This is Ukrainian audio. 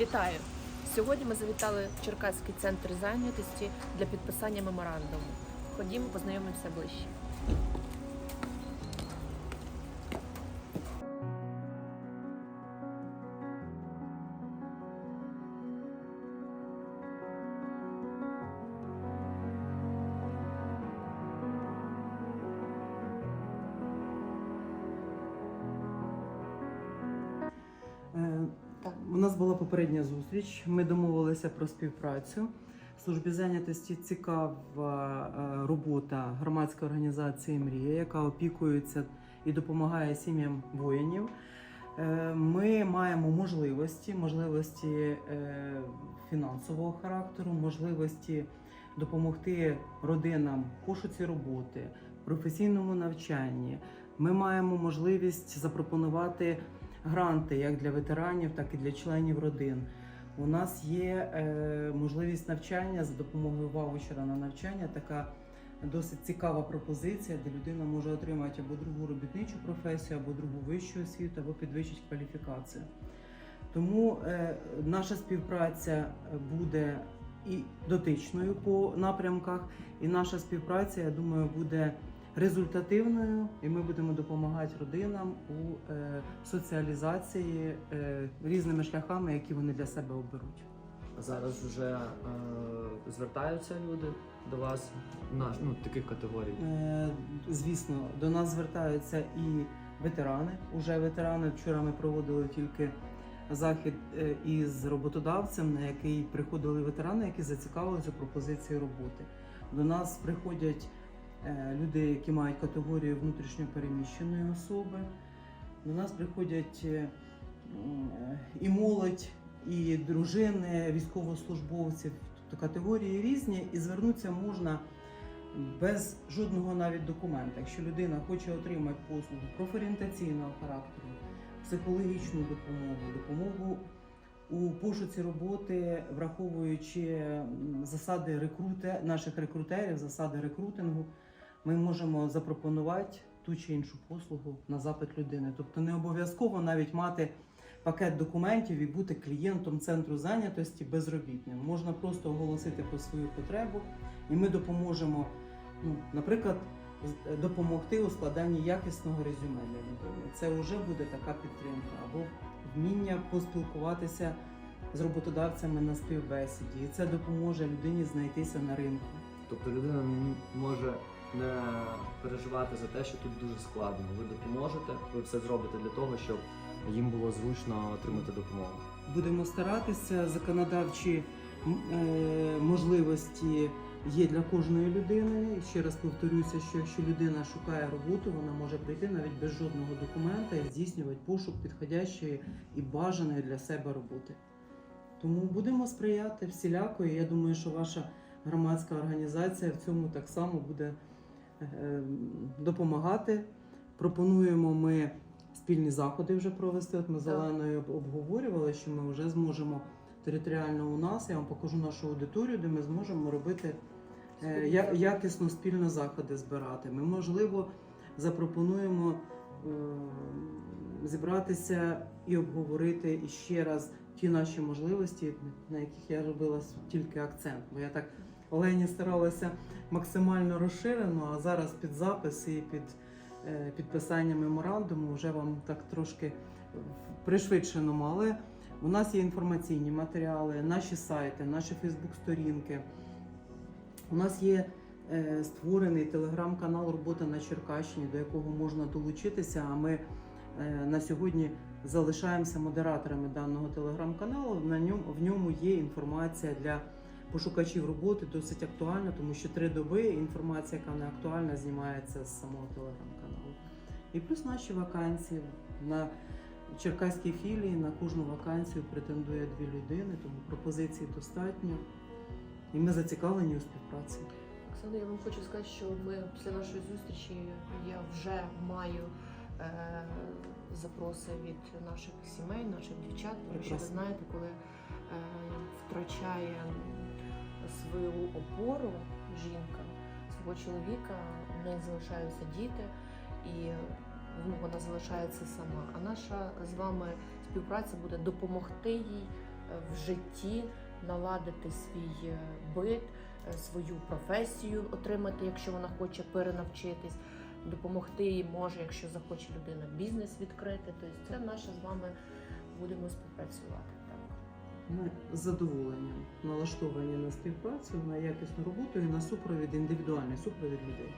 Вітаю! Сьогодні ми завітали в Черкаський центр зайнятості для підписання меморандуму. Ходімо, познайомимося ближче. У нас була попередня зустріч. Ми домовилися про співпрацю. В Службі зайнятості цікава е, робота громадської організації Мрія, яка опікується і допомагає сім'ям воїнів. Е, Ми маємо можливості, можливості е, фінансового характеру, можливості допомогти родинам в пошуці роботи, професійному навчанні. Ми маємо можливість запропонувати гранти як для ветеранів, так і для членів родин. У нас є е, можливість навчання за допомогою ваучера на навчання. Така досить цікава пропозиція, де людина може отримати або другу робітничу професію, або другу вищу освіту, або підвищити кваліфікацію. Тому е, наша співпраця буде і дотичною по напрямках, і наша співпраця, я думаю, буде результативною, і ми будемо допомагати родинам у е, соціалізації е, різними шляхами, які вони для себе оберуть. Зараз вже е, звертаються люди до вас, наш, ну, таких категорій. Е, Звісно, до нас звертаються і ветерани. Уже ветерани. Вчора ми проводили тільки захід е, із роботодавцем, на який приходили ветерани, які зацікавилися пропозицією роботи. До нас приходять е, люди, які мають категорію внутрішньопереміщеної особи. До нас приходять е, е, і молодь, і дружини військовослужбовців, тобто категорії різні, і звернутися можна без жодного навіть документа. Якщо людина хоче отримати послугу профорієнтаційного характеру, психологічну допомогу, допомогу у пошуці роботи, враховуючи засади рекруте, наших рекрутерів, засади рекрутингу, ми можемо запропонувати ту чи іншу послугу на запит людини. Тобто не обов'язково навіть мати пакет документів і бути клієнтом центру зайнятості безробітним. Можна просто оголосити про свою потребу, і ми допоможемо, ну, наприклад, з- допомогти у складанні якісного резюме для людини. Це вже буде така підтримка або вміння поспілкуватися з роботодавцями на співбесіді, і це допоможе людині знайтися на ринку. Тобто людина може не переживати за те, що тут дуже складно. Ви допоможете, ви все зробите для того, щоб їм було зручно отримати допомогу. Будемо старатися. Законодавчі е, можливості є для кожної людини. Ще раз повторюся, що якщо людина шукає роботу, вона може прийти навіть без жодного документа і здійснювати пошук підходящої і бажаної для себе роботи. Тому будемо сприяти всіляко. і Я думаю, що ваша громадська організація в цьому так само буде допомагати. Пропонуємо ми спільні заходи вже провести. От ми з Оленою обговорювали, що ми вже зможемо територіально у нас. Я вам покажу нашу аудиторію, де ми зможемо робити е, якісно спільно заходи збирати. Ми, можливо, запропонуємо е, зібратися і обговорити іще раз ті наші можливості, на яких я робила тільки акцент. Бо я так Олені старалася максимально розширено, а зараз під запис і під е, підписання меморандуму вже вам так трошки пришвидшеному. Але у нас є інформаційні матеріали, наші сайти, наші Фейсбук-сторінки. У нас є е, створений телеграм-канал Робота на Черкащині, до якого можна долучитися. А ми е, на сьогодні залишаємося модераторами даного телеграм-каналу. На ньому в ньому є інформація для пошукачів роботи, досить актуальна, тому що три доби інформація, яка не актуальна, знімається з самого телеграм-каналу. І плюс наші вакансії на Черкаській філії на кожну вакансію претендує дві людини, тому пропозицій достатньо. І ми зацікавлені у співпраці. Оксана, я вам хочу сказати, що ми після нашої зустрічі я вже маю е, запроси від наших сімей, наших дівчат. Тому що ви знаєте, коли е, втрачає свою опору жінка, свого чоловіка, в неї залишаються діти, і ну, вона залишається сама. А наша з вами співпраця буде допомогти їй в житті наладити свій е, бит, е, свою професію отримати, якщо вона хоче перенавчитись, допомогти їй може, якщо захоче людина бізнес відкрити. Тобто це наше з вами будемо співпрацювати. Ми з задоволенням налаштовані на співпрацю, на якісну роботу і на супровід, індивідуальний супровід людей.